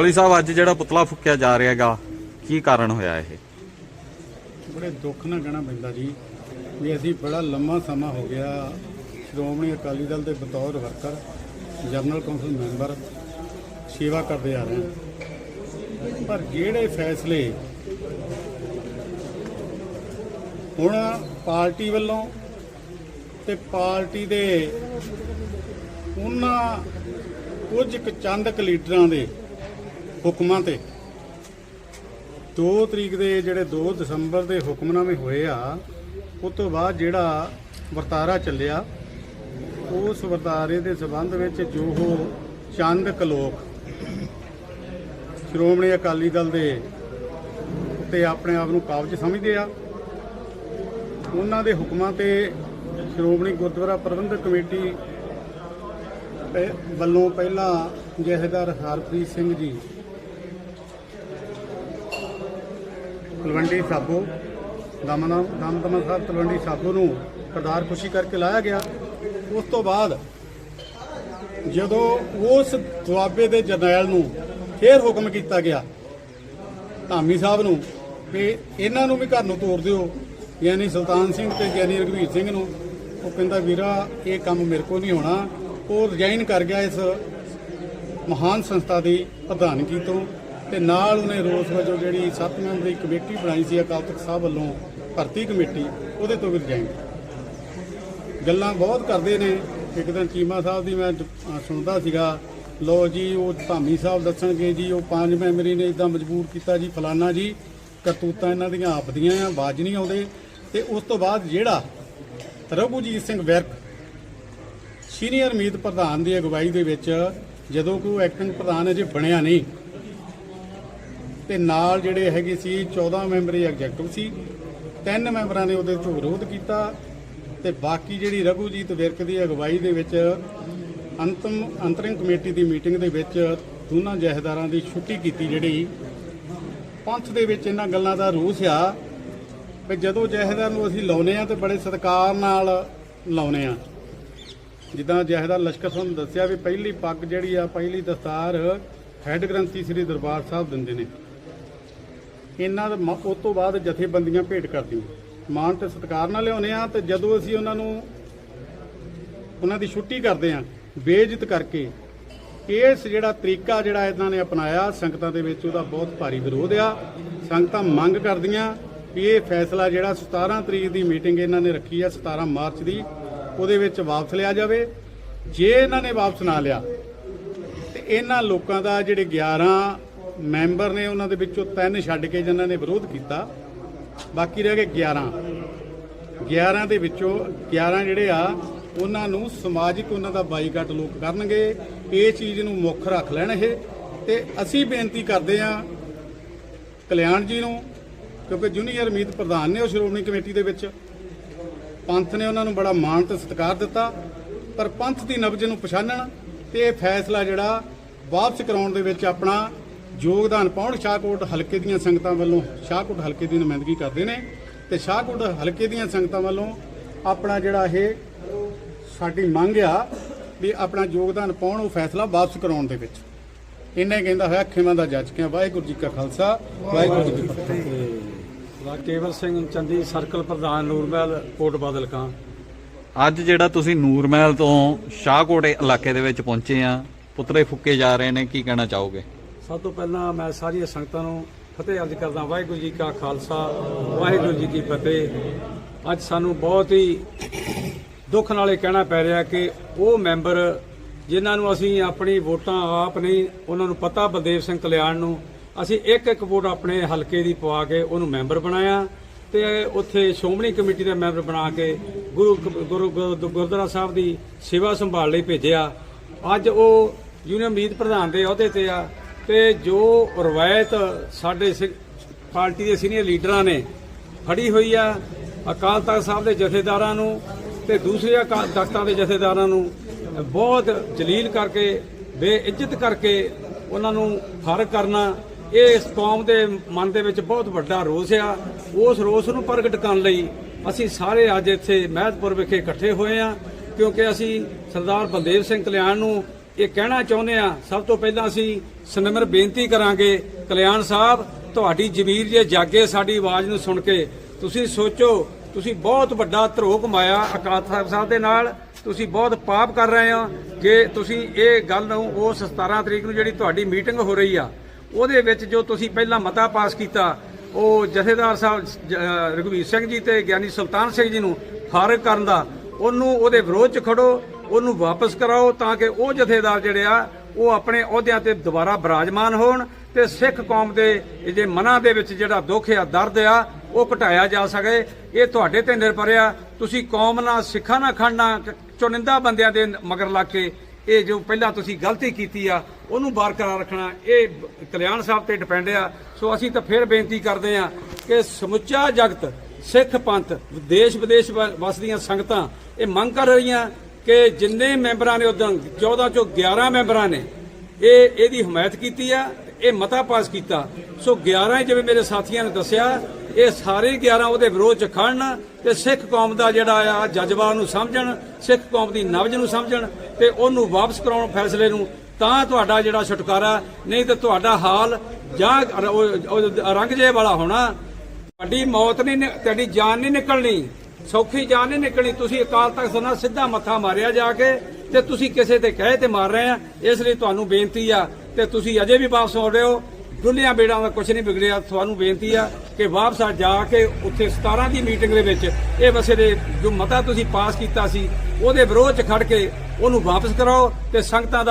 ਪਟਵਾਰੀ ਸਾਹਿਬ, ਅੱਜ ਜਿਹੜਾ ਪੁਤਲਾ ਫੁੱਕਿਆ ਜਾ ਰਿਹਾ ਹੈਗਾ, ਕੀ ਕਾਰਨ ਹੋਇਆ ਇਹ? ਬੜੇ ਦੁੱਖ ਨਾਲ ਕਹਿਣਾ ਪੈਂਦਾ ਜੀ, ਵੀ ਅਸੀਂ ਬੜਾ ਲੰਮਾ ਸਮਾਂ ਹੋ ਗਿਆ ਸ਼੍ਰੋਮਣੀ ਅਕਾਲੀ ਦਲ ਦੇ ਬਤੌਰ ਵਰਕਰ, ਜਨਰਲ ਕੌਂਸਲ ਮੈਂਬਰ ਸੇਵਾ ਕਰਦੇ ਆ ਰਹੇ ਹਾਂ। ਪਰ ਜਿਹੜੇ ਫੈਸਲੇ ਹੁਣ ਪਾਰਟੀ ਵੱਲੋਂ ਤੇ ਪਾਰਟੀ ਦੇ ਉਹਨਾਂ ਕੁਝ ਕੁ ਚੰਦ ਕੁ ਲੀਡਰਾਂ ਦੇ ਹੁਕਮਾਂ ਤੇ। 2 ਤਰੀਕ ਦੇ ਜਿਹੜੇ 2 ਦਸੰਬਰ ਦੇ ਹੁਕਮਨਾਮੇ ਹੋਏ ਆ, ਉਸ ਤੋਂ ਬਾਅਦ ਜਿਹੜਾ ਵਰਤਾਰਾ ਚੱਲਿਆ, ਉਸ ਵਰਤਾਰੇ ਦੇ ਸਬੰਧ ਵਿੱਚ ਜੋ ਉਹ ਚੰਦ ਕੁ ਲੋਕ ਸ਼੍ਰੋਮਣੀ ਅਕਾਲੀ ਦਲ ਦੇ ਉੱਤੇ ਆਪਣੇ ਆਪ ਨੂੰ ਕਾਬਜ ਸਮਝਦੇ ਆ। ਉਹਨਾਂ ਦੇ ਹੁਕਮਾਂ ਤੇ ਸ਼੍ਰੋਮਣੀ ਗੁਰਦੁਆਰਾ ਪ੍ਰਬੰਧਕ ਕਮੇਟੀ ਪਹਿ- ਵੱਲੋਂ ਪਹਿਲਾਂ ਜਥੇਦਾਰ ਹਰਪ੍ਰੀਤ ਸਿੰਘ ਜੀ ਤਲਵੰਡੀ ਸਾਬੋ ਦਮਨਾ ਦਮਦਮਾ ਸਾਹਿਬ ਤਲਵੰਡੀ ਸਾਬੋ ਨੂੰ ਕਰਦਾਰ ਖੁਸ਼ੀ ਕਰਕੇ ਲਾਇਆ ਗਿਆ। ਉਸ ਤੋਂ ਬਾਅਦ ਜਦੋਂ ਉਸ ਦੁਆਬੇ ਦੇ ਜਰਨੈਲ ਨੂੰ ਫੇਰ ਹੁਕਮ ਕੀਤਾ ਗਿਆ, ਧਾਮੀ ਸਾਹਿਬ ਨੂੰ, ਵੀ ਇਹਨਾਂ ਨੂੰ ਵੀ ਘਰ ਨੂੰ ਤੋੜ ਦਿਓ, ਯਾਨੀ ਸੁਲਤਾਨ ਸਿੰਘ ਤੇ ਗਿਆਨੀ ਰਘਵੀਰ ਸਿੰਘ ਨੂੰ। ਉਹ ਕਹਿੰਦਾ, ਵੀਰਾ, ਇਹ ਕੰਮ ਮੇਰੇ ਕੋਲ ਨਹੀਂ ਹੋਣਾ। ਉਹ ਰਿਜ਼ਾਈਨ ਕਰ ਗਿਆ ਇਸ ਮਹਾਨ ਸੰਸਥਾ ਦੀ ਪ੍ਰਧਾਨਗੀ ਤੋਂ। ਤੇ ਨਾਲ ਉਹਨੇ ਰੋਸ ਵਜੋਂ ਜਿਹੜੀ ਸੱਤ ਮੈਂਬਰੀ ਕਮੇਟੀ ਬਣਾਈ ਸੀ, ਅਕਾਲ ਤਖਤ ਸਾਹਿਬ ਵੱਲੋਂ ਭਰਤੀ ਕਮੇਟੀ, ਉਹਦੇ ਤੋਂ ਵੀ ਰਿਜ਼ਾਈਨ ਗੱਲਾਂ ਬਹੁਤ ਕਰਦੇ ਨੇ। ਇੱਕ ਦਿਨ ਚੀਮਾ ਸਾਹਿਬ ਦੀ ਮੈਂ ਸੁਣਦਾ ਸੀਗਾ ਲੋ ਜੀ, ਉਹ ਧਾਮੀ ਸਾਹਿਬ ਦੱਸਣਗੇ ਜੀ, ਉਹ ਪੰਜ ਮੈਂਬਰੀ ਨੇ ਇਦਾਂ ਮਜਬੂਰ ਕੀਤਾ ਜੀ, ਫਲਾਨਾ ਜੀ, ਕਰਤੂਤਾਂ ਇਹਨਾਂ ਦੀਆਂ ਆਪਦੀਆਂ ਆ ਬਾਜ ਨਹੀਂ ਆਉਂਦੇ। ਤੇ ਉਸ ਤੋਂ ਬਾਅਦ ਜਿਹੜਾ ਰਘੂਜੀਤ ਸਿੰਘ ਵਿਰਕ, ਸੀਨੀਅਰ ਮੀਤ ਪ੍ਰਧਾਨ ਦੀ ਅਗਵਾਈ ਦੇ ਵਿੱਚ, ਜਦੋਂ ਕਿ ਉਹ ਐਕਟਿੰਗ ਪ੍ਰਧਾਨ ਅਜੇ ਬਣਿਆ ਨਹੀਂ ਤੇ ਨਾਲ ਜਿਹੜੇ ਹੈਗੇ ਸੀ 14 ਮੈਂਬਰੀ ਐਗਜ਼ੈਕਟਿਵ ਸੀ। ਤਿੰਨ ਮੈਂਬਰਾਂ ਨੇ ਉਹਦੇ ਤੋਂ ਵਿਰੋਧ ਕੀਤਾ ਤੇ ਬਾਕੀ ਜਿਹੜੀ ਰਘੂਜੀਤ ਵਿਰਕ ਦੀ ਅਗਵਾਈ ਦੇ ਵਿੱਚ ਅੰਤਮ ਅੰਤਰਿੰਗ ਕਮੇਟੀ ਦੀ ਮੀਟਿੰਗ ਦੇ ਵਿੱਚ ਦੋਨਾਂ ਜ਼ਹਿਦਾਰਾਂ ਦੀ ਛੁੱਟੀ ਕੀਤੀ ਜਿਹੜੀ। ਪੰਥ ਦੇ ਵਿੱਚ ਇਹਨਾਂ ਗੱਲਾਂ ਦਾ ਰੂਸ ਆ ਵੀ ਜਦੋਂ ਜਹਿਦਾਰ ਨੂੰ ਅਸੀਂ ਲਾਉਨੇ ਆ ਤੇ ਬੜੇ ਸਤਿਕਾਰ ਨਾਲ ਲਾਉਨੇ ਆ। ਜਿੱਦਾਂ ਜ਼ਹਿਦਾਰ ਲਸ਼ਕਰ ਸਿੰਘ ਦੱਸਿਆ ਵੀ ਪਹਿਲੀ ਪੱਗ ਜਿਹੜੀ ਆ, ਪਹਿਲੀ ਦਸਤਾਰ ਹੈੱਡ ਗ੍ਰੰਥੀ ਸ੍ਰੀ ਦਰਬਾਰ ਸਾਹਿਬ ਦਿੰਦੇ ਨੇ। ਇਹਨਾਂ ਦਾ ਮ- ਉਹ ਤੋਂ ਬਾਅਦ ਜਥੇਬੰਦੀਆਂ ਭੇਟ ਕਰਦੀਆਂ। ਮਾਣ ਤੇ ਸਤਿਕਾਰ ਨਾਲ ਲਿਆਉਂਦੇ ਆ ਤੇ ਜਦੋਂ ਅਸੀਂ ਉਹਨਾਂ ਨੂੰ ਉਹਨਾਂ ਦੀ ਛੁੱਟੀ ਕਰਦੇ ਆ ਬੇਇੱਜ਼ਤ ਕਰਕੇ, ਇਸ ਜਿਹੜਾ ਤਰੀਕਾ ਜਿਹੜਾ ਇਹਨਾਂ ਨੇ ਅਪਣਾਇਆ, ਸੰਗਤਾਂ ਦੇ ਵਿੱਚ ਉਹਦਾ ਬਹੁਤ ਭਾਰੀ ਵਿਰੋਧ ਆ। ਸੰਗਤਾਂ ਮੰਗ ਕਰਦੀਆਂ ਵੀ ਇਹ ਫੈਸਲਾ ਜਿਹੜਾ 17 ਤਰੀਕ ਦੀ ਮੀਟਿੰਗ ਇਹਨਾਂ ਨੇ ਰੱਖੀ ਆ 17 ਮਾਰਚ ਦੀ, ਉਹਦੇ ਵਿੱਚ ਵਾਪਸ ਲਿਆ ਜਾਵੇ। ਜੇ ਇਹਨਾਂ ਨੇ ਵਾਪਸ ਨਾ ਲਿਆ, ਤੇ ਇਹਨਾਂ ਲੋਕਾਂ ਦਾ ਜਿਹੜੇ 11 ਮੈਂਬਰ ਨੇ ਉਹਨਾਂ ਦੇ ਵਿੱਚੋਂ ਤਿੰਨ ਛੱਡ ਕੇ ਜਿਨ੍ਹਾਂ ਨੇ ਵਿਰੋਧ ਕੀਤਾ, ਬਾਕੀ ਰਹਿ ਗਏ 11 11 ਦੇ ਵਿੱਚੋਂ 11 ਜਿਹੜੇ ਆ, ਉਹਨਾਂ ਨੂੰ ਸਮਾਜਿਕ ਉਹਨਾਂ ਦਾ ਬਾਈਕਾਟ ਲੋਕ ਕਰਨਗੇ, ਇਹ ਚੀਜ਼ ਨੂੰ ਮੁੱਖ ਰੱਖ ਲੈਣ ਇਹ, ਤੇ ਅਸੀਂ ਬੇਨਤੀ ਕਰਦੇ ਆ ਕਲਿਆਣ ਜੀ ਨੂੰ, ਕਿਉਂਕਿ ਜੂਨੀਅਰ ਮੀਤ ਪ੍ਰਧਾਨ ਨੇ ਉਹ ਸ਼੍ਰੋਮਣੀ ਕਮੇਟੀ ਦੇ ਵਿੱਚ। ਪੰਥ ਨੇ ਉਹਨਾਂ ਨੂੰ ਬੜਾ ਮਾਣ ਤੇ ਸਤਿਕਾਰ ਦਿੱਤਾ, ਪਰ ਪੰਥ ਦੀ ਨਬਜ ਨੂੰ ਪਛਾਣਨ ਤੇ ਇਹ ਫੈਸਲਾ ਜਿਹੜਾ ਵਾਪਸ ਕਰਾਉਣ ਦੇ ਵਿੱਚ ਆਪਣਾ ਯੋਗਦਾਨ ਪਾਉਣ ਸ਼ਾਹਕੋਟ ਹਲਕੇ ਦੀਆਂ ਸੰਗਤਾਂ ਵੱਲੋਂ ਸ਼ਾਹਕੋਟ ਹਲਕੇ ਦੀ ਨੁਮਾਇੰਦਗੀ ਕਰਦੇ ਨੇ ਤੇ ਸ਼ਾਹਕੋਟ ਹਲਕੇ ਦੀਆਂ ਸੰਗਤਾਂ ਵੱਲੋਂ ਆਪਣਾ ਜਿਹੜਾ ਇਹ ਸਾਡੀ ਮੰਗ ਆ ਵੀ ਆਪਣਾ ਯੋਗਦਾਨ ਪਾਉਣ ਉਹ ਫੈਸਲਾ ਵਾਪਸ ਕਰਾਉਣ ਦੇ ਵਿੱਚ। ਇੰਨਾ ਹੀ ਕਹਿੰਦਾ ਹੋਇਆ ਖਿਮਾ ਦਾ ਜੱਜ ਕਿਹਾ ਵਾਹਿਗੁਰੂ ਜੀ ਕਾ ਖਾਲਸਾ ਵਾਹਿਗੁਰੂ ਜੀ ਕੀ ਫਤਿਹ। ਕੇਵਲ ਸਿੰਘ ਚੰਦੀ ਸਰਕਲ ਪ੍ਰਧਾਨ ਨੂਰਮਹਿਲ ਕੋਟ ਬਾਦਲ ਕਾਂ। ਅੱਜ ਜਿਹੜਾ ਤੁਸੀਂ ਨੂਰਮਹਿਲ ਤੋਂ ਸ਼ਾਹਕੋਟ ਇਲਾਕੇ ਦੇ ਵਿੱਚ ਪਹੁੰਚੇ ਆ ਪੁਤਲੇ ਫੁੱਕੇ ਜਾ ਰਹੇ ਨੇ ਕੀ ਕਹਿਣਾ ਚਾਹੋਗੇ? ਸਭ ਤੋਂ ਪਹਿਲਾਂ ਮੈਂ ਸਾਰੀਆਂ ਸੰਗਤਾਂ ਨੂੰ ਫਤਿਹ ਅਰਜ਼ ਕਰਦਾ, ਵਾਹਿਗੁਰੂ ਜੀ ਕਾ ਖਾਲਸਾ, ਵਾਹਿਗੁਰੂ ਜੀ ਕੀ ਫਤਿਹ। ਅੱਜ ਸਾਨੂੰ ਬਹੁਤ ਹੀ ਦੁੱਖ ਨਾਲ ਇਹ ਕਹਿਣਾ ਪੈ ਰਿਹਾ ਕਿ ਉਹ ਮੈਂਬਰ ਜਿਨ੍ਹਾਂ ਨੂੰ ਅਸੀਂ ਆਪਣੀ ਵੋਟਾਂ ਆਪ ਨਹੀਂ, ਉਹਨਾਂ ਨੂੰ ਪਤਾ ਬਲਦੇਵ ਸਿੰਘ ਕਲਿਆਣ ਨੂੰ, ਅਸੀਂ ਇੱਕ ਇੱਕ ਵੋਟ ਆਪਣੇ ਹਲਕੇ ਦੀ ਪਵਾ ਕੇ ਉਹਨੂੰ ਮੈਂਬਰ ਬਣਾਇਆ ਤੇ ਉੱਥੇ ਸ਼੍ਰੋਮਣੀ ਕਮੇਟੀ ਦਾ ਮੈਂਬਰ ਬਣਾ ਕੇ ਗੁਰੂ ਗੁਰੂ ਗੁਰੂ- ਗੁਰਦੁਆਰਾ ਸਾਹਿਬ ਦੀ ਸੇਵਾ ਸੰਭਾਲ ਲਈ ਭੇਜਿਆ। ਅੱਜ ਉਹ ਯੂਨੀਅਨ ਮੀਤ ਪ੍ਰਧਾਨ ਦੇ ਅਹੁਦੇ ਤੇ ਆ। ਤੇ ਜੋ ਰਵਾਇਤ ਸਾਡੇ ਸਿ- ਪਾਰਟੀ ਦੇ ਸੀਨੀਅਰ ਲੀਡਰਾਂ ਨੇ ਫੜੀ ਹੋਈ ਆ, ਅਕਾਲ ਤਖਤ ਸਾਹਿਬ ਦੇ ਜਥੇਦਾਰਾਂ ਨੂੰ ਤੇ ਦੂਸਰੇ ਅਕਾਲ ਤਖਤਾਂ ਦੇ ਜਥੇਦਾਰਾਂ ਨੂੰ, ਬਹੁਤ ਜਲੀਲ ਕਰਕੇ, ਬੇਇੱਜ਼ਤ ਕਰਕੇ ਉਹਨਾਂ ਨੂੰ ਫ਼ਰਕ ਕਰਨਾ, ਇਹ ਇਸ ਕੌਮ ਦੇ ਮਨ ਦੇ ਵਿੱਚ ਬਹੁਤ ਵੱਡਾ ਰੋਸ ਆ। ਉਸ ਰੋਸ ਨੂੰ ਪ੍ਰਗਟ ਕਰਨ ਲਈ ਅਸੀਂ ਸਾਰੇ ਅੱਜ ਇੱਥੇ ਮਹਿਤਪੁਰ ਵਿਖੇ ਇਕੱਠੇ ਹੋਏ ਆ, ਕਿਉਂਕਿ ਅਸੀਂ ਸਰਦਾਰ ਬਲਦੇਵ ਸਿੰਘ ਕਲਿਆਣ ਨੂੰ ਇਹ ਕਹਿਣਾ ਚਾਹੁੰਦੇ ਆ ਸਭ ਤੋਂ ਪਹਿਲਾਂ ਅਸੀਂ ਸਨਮਰ ਬੇਨਤੀ ਕਰਾਂਗੇ, ਕਲਿਆਣ ਸਾਹਿਬ, ਤੁਹਾਡੀ ਜ਼ਮੀਰ ਜੇ ਜਾਗੇ ਸਾਡੀ ਆਵਾਜ਼ ਨੂੰ ਸੁਣ ਕੇ, ਤੁਸੀਂ ਸੋਚੋ, ਤੁਸੀਂ ਬਹੁਤ ਵੱਡਾ ਧਰੋ ਕਮਾਇਆ ਅਕਾਲ ਤਖਤ ਸਾਹਿਬ ਦੇ ਨਾਲ, ਤੁਸੀਂ ਬਹੁਤ ਪਾਪ ਕਰ ਰਹੇ ਹੋ, ਕਿ ਤੁਸੀਂ ਇਹ ਗੱਲ ਨੂੰ ਉਸ 17 ਤਰੀਕ ਨੂੰ ਜਿਹੜੀ ਤੁਹਾਡੀ ਮੀਟਿੰਗ ਹੋ ਰਹੀ ਆ, ਉਹਦੇ ਵਿੱਚ ਜੋ ਤੁਸੀਂ ਪਹਿਲਾਂ ਮਤਾ ਪਾਸ ਕੀਤਾ, ਉਹ ਜਥੇਦਾਰ ਸਾਹਿਬ ਰਘਵੀਰ ਸਿੰਘ ਜੀ ਤੇ ਗਿਆਨੀ ਸੁਲਤਾਨ ਸਿੰਘ ਜੀ ਨੂੰ ਫਾਰਗ ਕਰਨ ਦਾ, ਉਹਨੂੰ ਉਹਦੇ ਵਿਰੋਧ ਚ ਖੜੋ ਉਹਨੂੰ ਵਾਪਸ ਕਰਾਓ ਤਾਂ ਕਿ ਉਹ ਜਥੇਦਾਰ ਜਿਹੜੇ ਆ, ਉਹ ਆਪਣੇ ਅਹੁਦਿਆਂ ਤੇ ਦੁਬਾਰਾ ਬਰਾਜਮਾਨ ਹੋਣ ਤੇ ਸਿੱਖ ਕੌਮ ਦੇ ਜੇ ਮਨਾਂ ਦੇ ਵਿੱਚ ਜਿਹੜਾ ਦੁੱਖ ਆ ਦਰਦ ਆ, ਉਹ ਘਟਾਇਆ ਜਾ ਸਕੇ। ਇਹ ਤੁਹਾਡੇ ਤੇ ਨਿਰਭਰ ਆ। ਤੁਸੀਂ ਕੌਮ ਨਾਲ ਸਿੱਖਾਂ ਨਾਲ ਖੜਨਾ, ਚੁਣਿੰਦਾ ਬੰਦਿਆਂ ਦੇ ਮਗਰ ਲੱਗ ਕੇ ਇਹ ਜੋ ਪਹਿਲਾਂ ਤੁਸੀਂ ਗਲਤੀ ਕੀਤੀ ਆ, ਉਹਨੂੰ ਬਰਕਰਾਰ ਰੱਖਣਾ, ਇਹ ਕਲਿਆਣ ਸਾਹਿਬ ਤੇ ਡਿਪੈਂਡ ਆ। ਸੋ ਅਸੀਂ ਤਾਂ ਫਿਰ ਬੇਨਤੀ ਕਰਦੇ ਆ ਕਿ ਸਮੁੱਚਾ ਜਗਤ, ਸਿੱਖ ਪੰਥ ਦੇਸ਼ ਵਿਦੇਸ਼ ਵ- ਵਸਦੀਆਂ ਸੰਗਤਾਂ, ਇਹ ਮੰਗ ਕਰ ਰਹੀਆਂ। ਕਿ ਜਿੰਨੇ ਮੈਂਬਰਾਂ ਨੇ ਉਦੋਂ 14 ਚੋਂ 11 ਮੈਂਬਰਾਂ ਨੇ, ਇਹ, ਇਹਦੀ ਹਮਾਇਤ ਕੀਤੀ ਆ, ਇਹ ਮਤਾ ਪਾਸ ਕੀਤਾ। ਸੋ 11 ਜਿਵੇਂ ਮੇਰੇ ਸਾਥੀਆਂ ਨੇ ਦੱਸਿਆ, ਇਹ ਸਾਰੇ 11 ਉਹਦੇ ਵਿਰੋਧ ਚ ਖੜਨ ਤੇ ਸਿੱਖ ਕੌਮ ਦਾ ਜਿਹੜਾ ਆ ਜਜ਼ਬਾ ਨੂੰ ਸਮਝਣ, ਸਿੱਖ ਕੌਮ ਦੀ ਨਬਜ ਨੂੰ ਸਮਝਣ ਤੇ ਉਹਨੂੰ ਵਾਪਸ ਕਰਾਉਣ ਫੈਸਲੇ ਨੂੰ ਤਾਂ ਤੁਹਾਡਾ ਜਿਹੜਾ ਛੁਟਕਾਰਾ, ਨਹੀਂ ਤੇ ਤੁਹਾਡਾ ਹਾਲ ਜਾਂ ਰ- ਉਹ- ਰੰਗ ਜੇ ਵਾਲਾ ਹੋਣਾ। ਤੁਹਾਡੀ ਮੌਤ ਨਹੀਂ ਤੁਹਾਡੀ ਜਾਨ ਨਹੀਂ ਨਿਕਲਣੀ। ਸੌਖੀ ਜਾਨ ਨਹੀਂ ਨਿਕਲਣੀ। ਤੁਸੀਂ ਅਕਾਲ ਤਖਤ ਨਾਲ ਸਿੱਧਾ ਮੱਥਾ ਮਾਰਿਆ ਜਾ ਕੇ ਤੇ ਤੁਸੀਂ ਕਿਸੇ ਤੇ ਕਹੇ ਤੇ ਮਾਰ ਰਹੇ ਆ। ਇਸ ਲਈ ਤੁਹਾਨੂੰ ਬੇਨਤੀ ਆ ਤੇ ਤੁਸੀਂ ਅਜੇ ਵੀ ਵਾਪਸ ਹੋ ਰਹੇ ਹੋ। ਦੁੱਲਿਆਂ ਬੇੜਾਂ ਦਾ ਕੁਝ ਨਹੀਂ ਵਿਗੜਿਆ। ਤੁਹਾਨੂੰ ਬੇਨਤੀ ਆ ਕਿ ਵਾਪਸ ਆ ਜਾ ਕੇ ਉੱਥੇ 17 ਦੀ ਮੀਟਿੰਗ ਦੇ ਵਿੱਚ ਇਹ ਵਸੇ ਦੇ ਜੋ ਮਤਾ ਤੁਸੀਂ ਪਾਸ ਕੀਤਾ ਸੀ, ਉਹਦੇ ਵਿਰੋਧ ਚ ਖੜ ਕੇ ਉਹਨੂੰ ਵਾਪਸ ਕਰਾਓ ਤੇ ਸੰਗਤਾਂ ਦਾ